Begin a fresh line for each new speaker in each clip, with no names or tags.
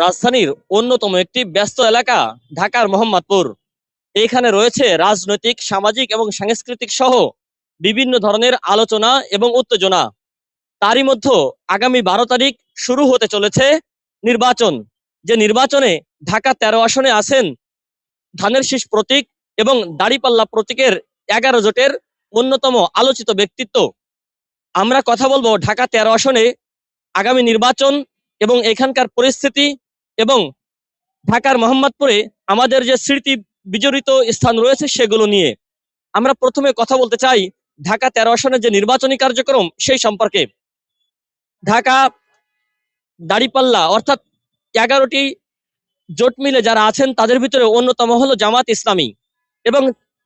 রাজধানীর অন্যতম একটি ব্যস্ত এলাকা ঢাকার মোহাম্মদপুর। এখানে রয়েছে রাজনৈতিক, সামাজিক এবং সাংস্কৃতিক সহ বিভিন্ন ধরনের আলোচনা এবং উত্তেজনা। তারই মধ্যে আগামী বারো তারিখ শুরু হতে চলেছে নির্বাচন। যে নির্বাচনে ঢাকা তেরো আসনে আছেন ধানের শীষ প্রতীক এবং দাড়িপাল্লা প্রতীকের এগারো জোটের অন্যতম আলোচিত ব্যক্তিত্ব। আমরা কথা বলব ঢাকা তেরো আসনে আগামী নির্বাচন এবং এখানকার পরিস্থিতি এবং ঢাকার মোহাম্মদপুরে আমাদের যে স্মৃতি বিজড়িত স্থান রয়েছে সেগুলো নিয়ে আমরা প্রথমে কথা বলতে চাই ঢাকা তেরো আসনের যে নির্বাচনী কার্যক্রম সেই সম্পর্কে। ঢাকা দাড়িপাল্লা অর্থাৎ এগারোটি জোট মিলে যারা আছেন তাদের ভিতরে অন্যতম হলো জামাত ইসলামী এবং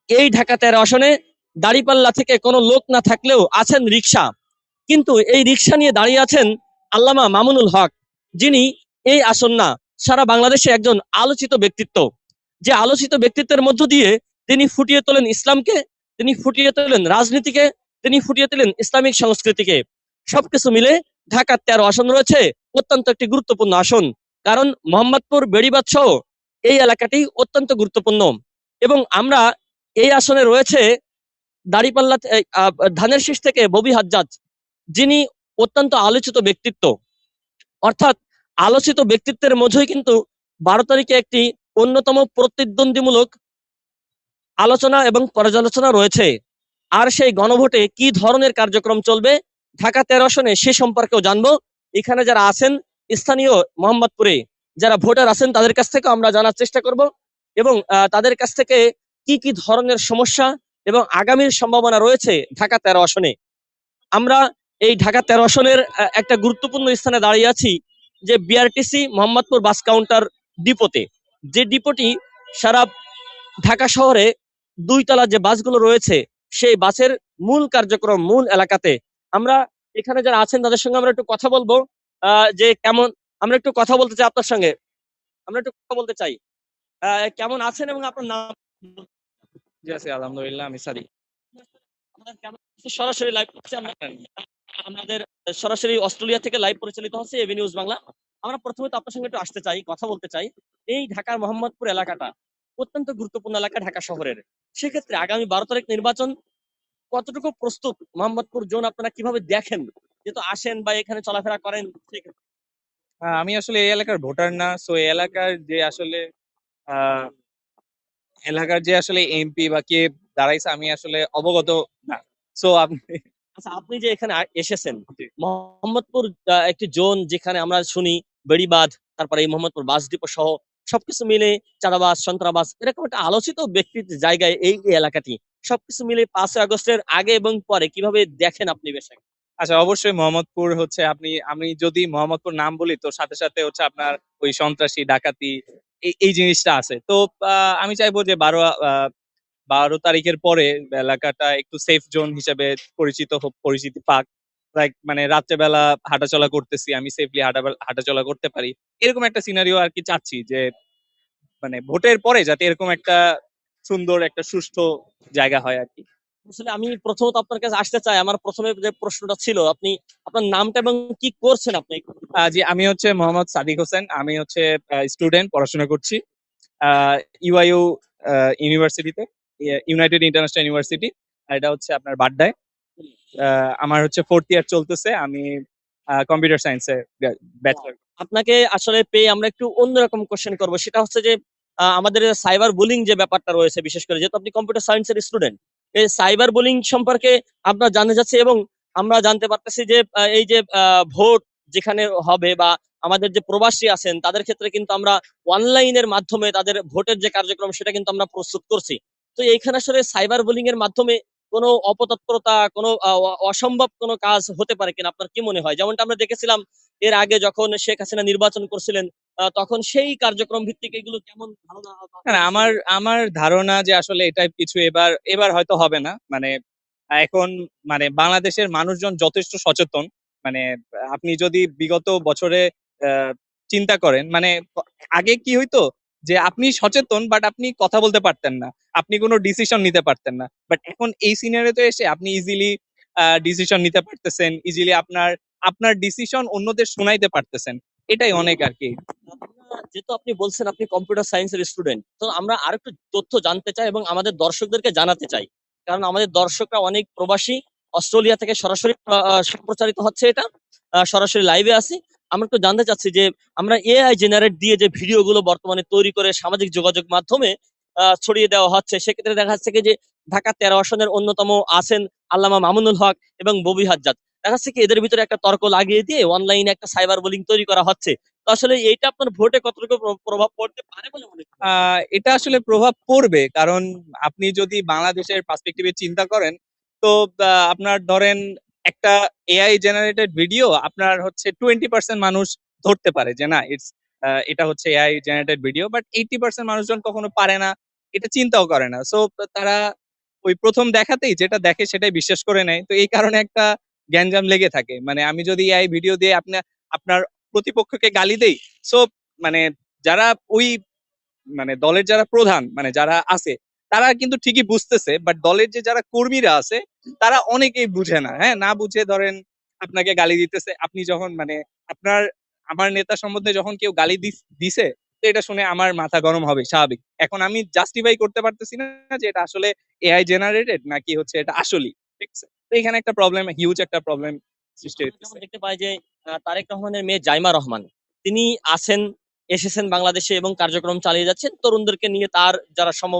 এই ঢাকা তেরো আসনে দাড়িপাল্লা থেকে কোনো লোক না থাকলেও আছেন রিক্সা কিন্তু এই রিক্সা নিয়ে দাঁড়িয়ে আছেন আল্লামা মামুনুল হক, যিনি এই আসন না সারা বাংলাদেশে একজন আলোচিত ব্যক্তিত্ব। যে আলোচিত ব্যক্তিত্বের মধ্য দিয়ে তিনি ফুটিয়ে তোলেন ইসলামকে, তিনি ফুটিয়ে তোলেন রাজনীতিকে, তিনি ফুটিয়ে তোলেন ইসলামিক সংস্কৃতিকে। সবকিছু মিলে ঢাকার তেরো আসন রয়েছে, অত্যন্ত একটি গুরুত্বপূর্ণ আসন। কারণ মোহাম্মদপুর বেড়িবাদ সহ এই এলাকাটি অত্যন্ত গুরুত্বপূর্ণ। এবং আমরা এই আসনে রয়েছে দাড়িপাল্লা ধানের শীষ থেকে ববি হাজ্জাজ। যিনি অত্যন্ত আলোচিত ব্যক্তিত্ব। অর্থাৎ আলোচিত ব্যক্তিত্বের মধ্যেই কিন্তু বারো তারিখে একটি অন্যতম প্রতিদ্বন্দ্বীমূলক আলোচনা এবং পর্যালোচনা রয়েছে। আর সেই গণভোটে কি ধরনের কার্যক্রম চলবে? ঢাকা তেরো আসনে সে সম্পর্কেও জানব। এখানে যারা আছেন, স্থানীয় মোহাম্মদপুরে যারা ভোটার আছেন, তাদের কাছ থেকে আমরা জানার চেষ্টা করব এবং তাদের কাছ থেকে কি কি ধরনের সমস্যা এবং আগামীর সম্ভাবনা রয়েছে ঢাকা তেরো আসনে। আমরা এই ঢাকা তেরো আসনের একটা গুরুত্বপূর্ণ স্থানে দাঁড়িয়ে আছি। যে বিআরটিসি মোহাম্মদপুর বাস কাউন্টার ডিপোতে। যে ডিপোটি সারা ঢাকা শহরে দুই তলা যে বাসগুলো রয়েছে সেই বাসের মূল কার্যক্রম মূল এলাকাতে। আমরা এখানে যারা আছেন তাদের সঙ্গে আমরা একটু কথা বলব। যে কেমন আমরা একটু কথা বলতে চাই আপনার সঙ্গে। আমরা একটু কথা বলতে চাই। কেমন আছেন এবং আপনার নাম?
জি আছি আলহামদুলিল্লাহ আমি
আছে? সরাসরি লাইভ করছি আমাদের সরাসরি অস্ট্রেলিয়া থেকে লাইভ পরিচালিত হচ্ছে এবি নিউজ বাংলা। আমরা প্রথমে তো আপনার সঙ্গে একটু আসতে চাই কথা বলতে চাই। এই ঢাকার মোহাম্মদপুর এলাকাটা অত্যন্ত গুরুত্বপূর্ণ এলাকা ঢাকা শহরের। সেক্ষেত্রে আগামী বারো তারিখ নির্বাচন কতটুকু প্রস্তুত? মোহাম্মদপুর জোন আপনারা কীভাবে দেখেন? যেহেতু আসেন বা এখানে চলাফেরা করেন সেক্ষেত্রে।
আমি আসলে এই এলাকার ভোটার না সো এই এলাকার যে আসলে আহ, এলাকার যে আসলে এমপি বা কে দাঁড়াইছে আমি আসলে অবগত না। সো আপনি
আচ্ছা আপনি যে এখানে এসেছেন। মোহাম্মদপুর একটি জোন যেখানে আমরা শুনি বেড়িবাঁধ তারপরে এই মোহাম্মদপুর বাস ডিপো সহ সবকিছু মিলে চাঁদাবাস সন্ত্রাবাস এরকম একটা আলোচিত ব্যক্তির জায়গায় এই এলাকাটি সবকিছু মিলে পাঁচই আগস্টের আগে এবং পরে কীভাবে দেখেন আপনি বেশাক
আচ্ছা অবশ্যই মোহাম্মদপুর হচ্ছে আপনি, আমি যদি মোহাম্মদপুর নাম বলি, তো সাথে সাথে হচ্ছে আপনার ওই সন্ত্রাসী, ডাকাতি, এই জিনিসটা আছে। তো আমি চাইব যে বারো বারো তারিখের পরে এলাকাটা একটু সেফ জোন হিসেবে পরিচিত পরিচিতি পাক। লাইক মানে রাত্রেবেলা হাঁটাচলা করতেছি আমি সেফলি হাঁটা হাঁটাচলা করতে পারি। এরকম একটা সিনারিও আর কি চাচ্ছি যে মানে ভোটের পরে যাতে এরকম একটা সুন্দর একটা সুষ্ঠু জায়গা হয় আর কি
আসলে আমি প্রথমত আপনার কাছে আসতে চাই। আমার প্রথমে যে প্রশ্নটা ছিল আপনি আপনার নামটা এবং কি করছেন আপনি?
জি আমি হচ্ছে মোহাম্মদ সাদিক হোসেন। আমি হচ্ছে স্টুডেন্ট পড়াশোনা করছি। ইউআইউ ইউনিভার্সিটিতে ইউনাইটেড ইন্টারন্যাশনাল ইউনিভার্সিটি এটা হচ্ছে আপনার বাড্ডায়। আমার হচ্ছে ফোর্থ ইয়ার চলতেছে আমি কম্পিউটার সায়েন্সে ব্যাচেলার
আপনাকে আসলে পেয়ে আমরা একটু অন্যরকম কোশ্চেন করব সেটা হচ্ছে যে আমাদের সাইবার বুলিং যে ব্যাপারটা রয়েছে বিশেষ করে যেহেতু আপনি কম্পিউটার সায়েন্সের স্টুডেন্ট এই সাইবার বুলিং সম্পর্কে আপনার জানতে যাচ্ছে এবং আমরা জানতে পারতেছি যে এই যে ভোট যেখানে হবে বা আমাদের যে প্রবাসী আছেন তাদের ক্ষেত্রে কিন্তু আমরা অনলাইনের মাধ্যমে তাদের ভোটের যে কার্যক্রম সেটা কিন্তু আমরা প্রস্তুত করছি। তো এইখানে আসলে সাইবার বুলিং এর মাধ্যমে কোনো অপতৎপরতা, কোনো অসম্ভব কোনো কাজ হতে পারে কিনা? আপনার কি মনে হয়? যেমনটা আমরা দেখেছিলাম এর আগে যখন শেখ হাসিনা নির্বাচন করছিলেন তখন সেই কার্যক্রম ভিত্তিক এগুলো কেমন ধারণা
আমার আমার ধারণা যে আসলে এটা কিছু এবার এবার হয়তো হবে না। মানে এখন মানে বাংলাদেশের মানুষজন যথেষ্ট সচেতন। মানে আপনি যদি বিগত বছরে চিন্তা করেন মানে আগে কি হইতো? যে আপনি সচেতন বাট আপনি কথা বলতে পারতেন না। আপনি কোনো ডিসিশন নিতে পারতেন না। বাট এখন এই সিনারিতে এসে আপনি ইজিলি ডিসিশন নিতে পারতেছেন ইজিলি আপনার আপনার ডিসিশন অন্যদের শোনাইতে পারতেছেন। এটাই অনেক আর কি।
যেহেতু আপনি বলছেন, আপনি কম্পিউটার সায়েন্সের স্টুডেন্ট তো আমরা আরেকটু তথ্য জানতে চাই এবং আমাদের দর্শকদেরকে জানাতে চাই। কারণ আমাদের দর্শকরা অনেক প্রবাসী, অস্ট্রেলিয়া থেকে সরাসরি সম্প্রচারিত হচ্ছে এটা। সরাসরি লাইভে আছি। আমরা একটু জানতে চাচ্ছি যে আমরা এআই জেনারেট দিয়ে যে ভিডিওগুলো বর্তমানে তৈরি করে সামাজিক যোগাযোগ মাধ্যমে ছড়িয়ে দেওয়া হচ্ছে, সেক্ষেত্রে দেখা যাচ্ছে যে ঢাকা তেরো আসনের অন্যতম আছেন আল্লামা মামুনুল হক এবং ববি হাজ্জাদ দেখা যাচ্ছে কি এদের ভিতরে একটা তর্ক লাগিয়ে দিয়ে অনলাইনে একটা সাইবার বুলিং তৈরি করা হচ্ছে। তো আসলে এইটা আপনার ভোটে কতটুকু প্র- প্রভাব পড়তে পারে বলে মনে
এটা আসলে প্রভাব পড়বে, কারণ আপনি যদি বাংলাদেশের পার্সপেক্টিভে চিন্তা করেন, তো আপনার ধরেন একটা এআই জেনারেটেড ভিডিও আপনার হচ্ছে টোয়েন্টি পার্সেন্ট মানুষ ধরতে পারে যে না ইটস এটা হচ্ছে AI generated video but eighty percent মানুষজন কখনো পারে না, এটা চিন্তাও করে না। সো তারা ওই প্রথম দেখাতেই যেটা দেখে সেটাই বিশ্বাস করে নেয়। তো এই কারণে একটা গ্যাঞ্জাম লেগে থাকে। মানে আমি যদি এআই ভিডিও দিয়ে আপনার আপনার প্রতিপক্ষকে গালি দেই সো মানে যারা ওই মানে দলের যারা প্রধান মানে যারা আছে তারা কিন্তু ঠিকই বুঝতেছে বাট দলের যে যারা কর্মীরা আছে তারা অনেকেই বুঝে না। হ্যাঁ না বুঝে ধরেন আপনাকে গালি দিতেছে আপনি যখন মানে আপনার আমার নেতা সম্বন্ধে যখন কেউ গালি দিছে তো এটা শুনে আমার মাথা গরম হবে স্বাভাবিক। এখন আমি জাস্টিফাই করতে পারতেছি না যে এটা আসলে এআই জেনারেটেড নাকি হচ্ছে এটা আসলেই ঠিক আছে? তো এখানে একটা প্রবলেম হিউজ একটা প্রবলেম সৃষ্টি
আমরা দেখতে পাই যে তারেক রহমানের মেয়ে জাইমা রহমান তিনি আছেন এসেছেন বাংলাদেশে এবং কার্যক্রম চালিয়ে যাচ্ছেন। তরুণদেরকে নিয়ে তার যারা সম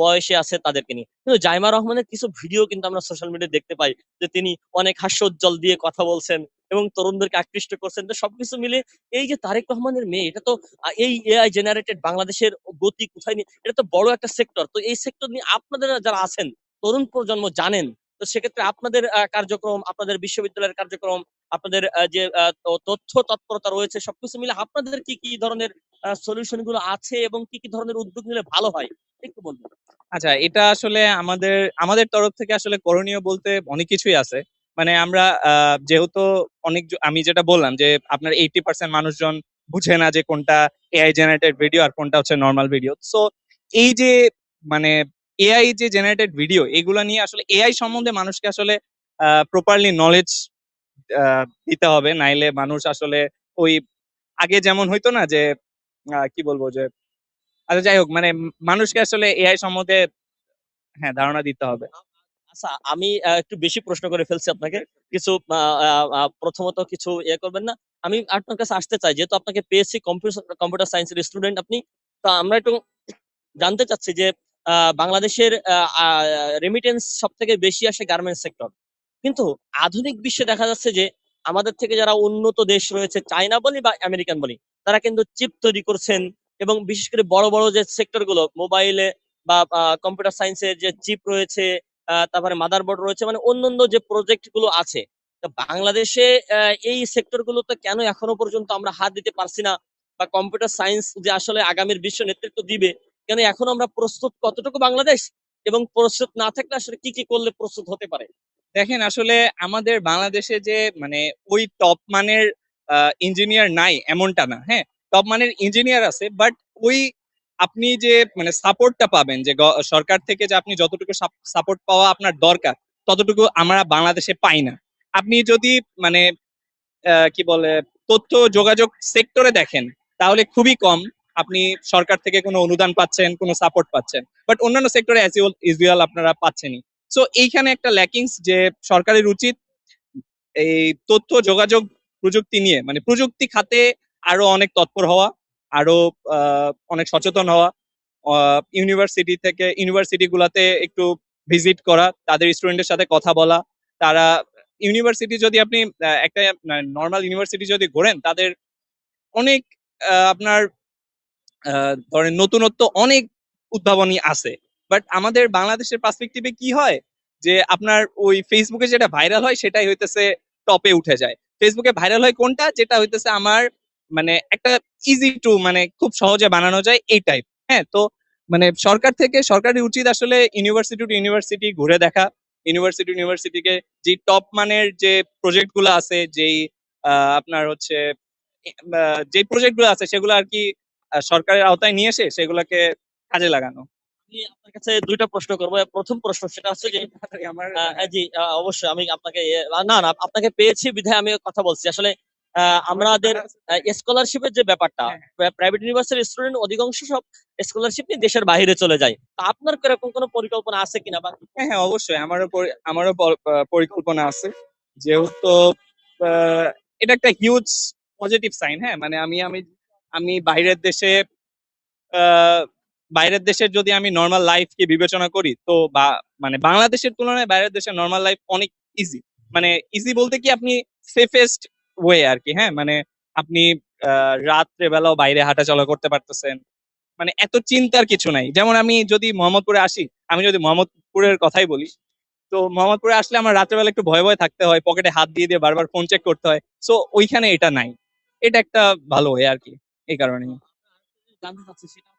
বয়সে আছে তাদেরকে নিয়ে। কিন্তু জাইমা রহমানের কিছু ভিডিও কিন্তু আমরা সোশ্যাল মিডিয়ায় দেখতে পাই যে তিনি অনেক হাস্যোজ্জ্বল দিয়ে কথা বলছেন এবং তরুণদেরকে আকৃষ্ট করছেন। তো সবকিছু মিলে এই যে তারেক রহমানের মেয়ে, এটা তো এই এআই জেনারেটেড বাংলাদেশের গতি কোথায় নিয়ে, এটা তো বড় একটা সেক্টর তো এই সেক্টর নিয়ে আপনাদের যারা আছেন, তরুণ প্রজন্ম জানেন, তো সেক্ষেত্রে আপনাদের কার্যক্রম, আপনাদের বিশ্ববিদ্যালয়ের কার্যক্রম আপনাদের যে তথ্য তৎপরতা রয়েছে, সবকিছু মিলে আপনাদের কি কি ধরনের সলিউশনগুলো আছে এবং কি কি ধরনের উদ্যোগ নিলে ভালো হয়? একটু বলবেন।
আচ্ছা এটা আসলে আমাদের আমাদের তরফ থেকে আসলে করণীয় বলতে অনেক কিছুই আছে। মানে আমরা যেহেতু অনেক আমি যেটা বললাম যে, আপনার এইটি পার্সেন্ট মানুষজন বুঝে না যে কোনটা এআই জেনারেটেড ভিডিও আর কোনটা হচ্ছে নর্মাল ভিডিও সো এই যে মানে এআই যে জেনারেটেড ভিডিও এগুলা নিয়ে আসলে এআই সম্বন্ধে মানুষকে আসলে প্রপারলি নলেজ দিতে হবে। নাইলে মানুষ আসলে ওই আগে যেমন হইতো না যে কি বলব যে আচ্ছা যাই হোক মানে মানুষকে আসলে এআই সম্বন্ধে হ্যাঁ ধারণা দিতে হবে।
আচ্ছা আমি একটু বেশি প্রশ্ন করে ফেলছি আপনাকে। কিছু প্রথমত কিছু ইয়ে করবেন না। আমি আপনার কাছে আসতে চাই, যেহেতু আপনাকে পেয়েছি কম্পিউটার সায়েন্সের স্টুডেন্ট আপনি। তো আমরা একটু জানতে চাচ্ছি যে বাংলাদেশের রেমিটেন্স সব থেকে বেশি আসে গার্মেন্টস সেক্টর কিন্তু আধুনিক বিশ্বে দেখা যাচ্ছে যে আমাদের থেকে যারা উন্নত দেশ রয়েছে, চায়না বলি বা আমেরিকান বলি, তারা কিন্তু চিপ তৈরি করছেন এবং বিশেষ করে বড় বড় যে সেক্টরগুলো মোবাইলে বা কম্পিউটার সায়েন্সের যে চিপ রয়েছে তারপরে মাদারবোর্ড রয়েছে মানে অন্যান্য যে প্রজেক্টগুলো আছে বাংলাদেশে এই সেক্টর গুলোতে কেন এখনও পর্যন্ত আমরা হাত দিতে পারছি না বা কম্পিউটার সায়েন্স যে আসলে আগামীর বিশ্ব নেতৃত্ব দিবে, কেন এখনও আমরা প্রস্তুত কতটুকু বাংলাদেশ এবং প্রস্তুত না থাকলে আসলে কি কি করলে প্রস্তুত হতে পারে?
দেখেন, আসলে আমাদের বাংলাদেশে যে মানে ওই টপ মানের ইঞ্জিনিয়ার নাই এমনটা না হ্যাঁ? টপ মানের ইঞ্জিনিয়ার আছে বাট ওই আপনি যে মানে সাপোর্টটা পাবেন যে সরকার থেকে যে, আপনি যতটুকু সাপোর্ট পাওয়া আপনার দরকার, ততটুকু আমরা বাংলাদেশে পাই না। আপনি যদি মানে কি বলে, তথ্য যোগাযোগ সেক্টরে দেখেন, তাহলে খুবই কম আপনি সরকার থেকে কোনো অনুদান পাচ্ছেন, কোনো সাপোর্ট পাচ্ছেন। বাট অন্যান্য সেক্টরে অ্যাজ ইউজুয়াল আপনারা পাচ্ছেনই। সো এইখানে একটা ল্যাকিংস যে সরকারের উচিত এই তথ্য, যোগাযোগ প্রযুক্তি নিয়ে মানে প্রযুক্তি খাতে আরও অনেক তৎপর হওয়া, আরও অনেক সচেতন হওয়া ইউনিভার্সিটি থেকে ইউনিভার্সিটি গুলাতে একটু ভিজিট করা, তাদের স্টুডেন্টের সাথে কথা বলা, তারা ইউনিভার্সিটি যদি আপনি একটা নর্মাল ইউনিভার্সিটি যদি ঘোরেন, তাদের অনেক আপনার ধরেন নতুনত্ব অনেক উদ্ভাবনী আছে। বাট আমাদের বাংলাদেশের পার্সপেক্টিভে কি হয়? যে আপনার ওই ফেসবুকে যেটা ভাইরাল হয়, সেটাই হইতেছে টপে উঠে যায়। ফেসবুকে ভাইরাল হয় কোনটা? যেটা হইতেছে আমার মানে একটা ইজি টু মানে খুব সহজে বানানো যায় এই টাইপ হ্যাঁ তো মানে সরকার থেকে সরকারের উচিত আসলে ইউনিভার্সিটি টু ইউনিভার্সিটি ঘুরে দেখা। ইউনিভার্সিটি ইউনিভার্সিটিকে যে টপ মানের যে প্রজেক্টগুলো আছে, যেই আপনার হচ্ছে যে প্রজেক্টগুলো আছে, সেগুলো আর কি সরকারের আওতায় নিয়ে এসে সেগুলোকে কাজে লাগানো।
আমি আপনার কাছে দুইটা প্রশ্ন করব। প্রথম প্রশ্ন সেটা হচ্ছে যে
আমার
জি অবশ্যই আমি আপনাকে না না আপনাকে পেয়েছি বিধায় আমি কথা বলছি। আসলে আমাদের স্কলারশিপের যে ব্যাপারটা প্রাইভেট ইউনিভার্সিটির স্টুডেন্ট অধিকাংশ সব স্কলারশিপ নিয়ে দেশের বাইরে চলে যায়। তা আপনার এরকম কোনো পরিকল্পনা আছে কিনা বা
হ্যাঁ হ্যাঁ অবশ্যই আমারও আমারও পরিকল্পনা আছে। যেহেতু এটা একটা হিউজ পজিটিভ সাইন হ্যাঁ? মানে আমি আমি আমি বাইরের দেশে আহ, বাইরের দেশের যদি আমি নর্মাল লাইফকে বিবেচনা করি, তো বা মানে বাংলাদেশের তুলনায় বাইরের দেশের নর্মাল লাইফ অনেক ইজি মানে ইজি বলতে কি আপনি সেফেস্ট ওয়ে আর কি হ্যাঁ? মানে আপনি রাত্রে বেলাও বাইরে হাঁটাচলা করতে পারতেছেন। মানে এত চিন্তার কিছু নাই। যেমন আমি যদি মোহাম্মদপুরে আসি, আমি যদি মোহাম্মদপুরের কথাই বলি, তো মোহাম্মদপুরে আসলে আমার রাত্রেবেলা একটু ভয় ভয় থাকতে হয়, পকেটে হাত দিয়ে দিয়ে বারবার ফোন চেক করতে হয়। সো ওইখানে এটা নাই। এটা একটা ভালো ওয়ে আর কি এই কারণে
জানতে চাচ্ছি সেটা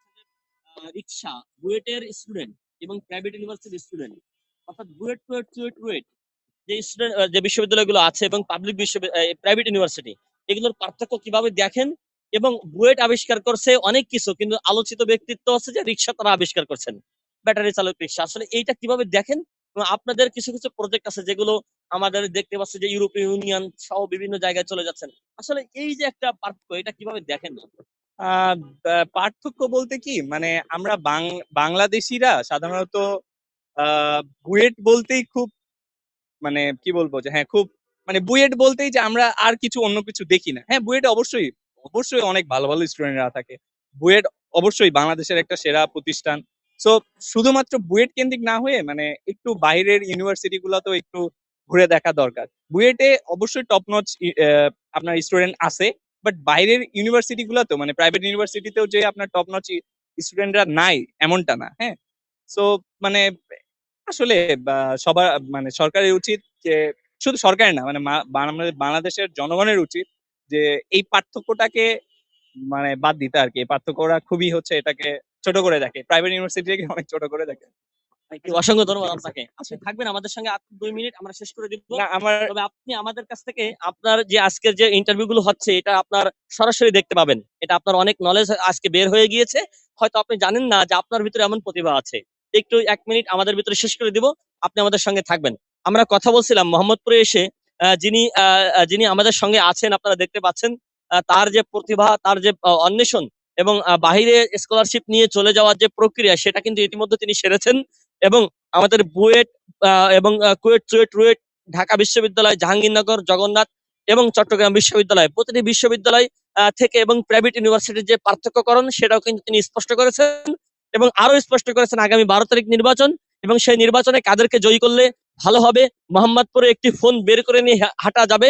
রিক্সা, বুয়েটের স্টুডেন্ট এবং প্রাইভেট ইউনিভার্সিটির স্টুডেন্ট অর্থাৎ বুয়েট, টুয়েট টুয়েট টুয়েট যে স্টুডেন্ট যে বিশ্ববিদ্যালয়গুলো আছে এবং পাবলিক বিশ্ববিদ্যালয় প্রাইভেট ইউনিভার্সিটি এগুলোর পার্থক্য কীভাবে দেখেন? এবং বুয়েট আবিষ্কার করছে অনেক কিছু, কিন্তু আলোচিত ব্যক্তিত্ব আছে যে রিক্সা তারা আবিষ্কার করছেন। ব্যাটারি চালক রিক্সা। আসলে এইটা কীভাবে দেখেন? আপনাদের কিছু কিছু প্রজেক্ট আছে যেগুলো আমাদের দেখতে পাচ্ছি যে ইউরোপীয় ইউনিয়ন সহ বিভিন্ন জায়গায় চলে যাচ্ছেন। আসলে এই যে একটা পার্থক্য, এটা কীভাবে দেখেন?
পার্থক্য বলতে কি? মানে আমরা বাংলাদেশিরা সাধারণত বুয়েট বলতেই খুব মানে কি বলব যে হ্যাঁ খুব মানে বুয়েট বলতেই যে আমরা আর কিছু অন্য কিছু দেখি না। হ্যাঁ বুয়েট অবশ্যই অবশ্যই অনেক ভালো ভালো স্টুডেন্টরা থাকে। বুয়েট অবশ্যই বাংলাদেশের একটা সেরা প্রতিষ্ঠান। সো শুধুমাত্র বুয়েট কেন্দ্রিক না হয়ে মানে একটু বাইরের ইউনিভার্সিটি গুলোতেও একটু ঘুরে দেখা দরকার। বুয়েটে অবশ্যই টপ নচ আপনার স্টুডেন্ট আছে। বাট বাইরের ইউনিভার্সিটি গুলোতেও মানে প্রাইভেট ইউনিভার্সিটিতেও যে আপনার টপ নচ স্টুডেন্টরা নাই, এমনটা না হ্যাঁ? সো মানে আসলে সবার মানে সরকারের উচিত যে, শুধু সরকারের না মানে বাংলাদেশের জনগণের উচিত যে, এই পার্থক্যটাকে মানে বাদ দিতে আর কি। পার্থক্যটা খুবই হচ্ছে এটাকে ছোট করে দেখে। প্রাইভেট ইউনিভার্সিটিকে অনেক ছোট করে দেখে।
অসংখ্য ধন্যবাদ আপনাকে। আপনি থাকবেন আমাদের সঙ্গে দুই মিনিট আমরা শেষ করে দিব।
আমার
তবে আপনি আমাদের কাছ থেকে আপনার যে আজকের যে ইন্টারভিউ গুলো হচ্ছে এটা আপনার সরাসরি দেখতে পাবেন। এটা আপনার অনেক নলেজ আজকে বের হয়ে গিয়েছে। হয়তো আপনি জানেন না যে আপনার ভিতরে এমন প্রতিভা আছে। একটু এক মিনিট আমাদের ভিতরে শেষ করে দিব। আপনি আমাদের সঙ্গে থাকবেন। আমরা কথা বলছিলাম মোহাম্মদপুরে এসে যিনি যিনি আমাদের সঙ্গে আছেন আপনারা দেখতে পাচ্ছেন তার যে প্রতিভা তার যে অন্বেষণ এবং বাহিরে স্কলারশিপ নিয়ে চলে যাওয়ার যে প্রক্রিয়া সেটা কিন্তু ইতিমধ্যে তিনি সেরেছেন। এবং আমাদের বুয়েট এবং কুয়েট, চুয়েট, রুয়েট, ঢাকা বিশ্ববিদ্যালয়, জাহাঙ্গীরনগর, জগন্নাথ এবং চট্টগ্রাম বিশ্ববিদ্যালয়। প্রতিটি বিশ্ববিদ্যালয় থেকে এবং প্রাইভেট ইউনিভার্সিটির যে পার্থক্যকরণ, সেটাও কিন্তু তিনি স্পষ্ট করেছেন এবং আরও স্পষ্ট করেছেন আগামী বারো তারিখ নির্বাচন এবং সেই নির্বাচনে কাদেরকে জয়ী করলে ভালো হবে। মোহাম্মদপুরে একটি ফোন বের করে নিয়ে হাঁটা যাবে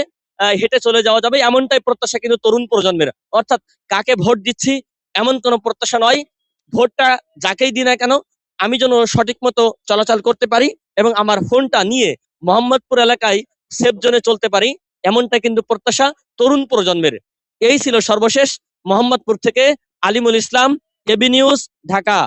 হেঁটে চলে যাওয়া যাবে, এমনটাই প্রত্যাশা কিন্তু তরুণ প্রজন্মের। অর্থাৎ কাকে ভোট দিচ্ছি, এমন কোনো প্রত্যাশা নয়। ভোটটা যাকেই দিই না কেন আমি যেন সঠিক মতো চলাচল করতে পারি এবং আমার ফোনটা নিয়ে মোহাম্মদপুর এলাকায় সেফ জোনে চলতে পারি, এমনটা কিন্তু প্রত্যাশা তরুণ প্রজন্মের। এই ছিল সর্বশেষ মোহাম্মদপুর থেকে আলিমুল ইসলাম এবি নিউজ, ঢাকা।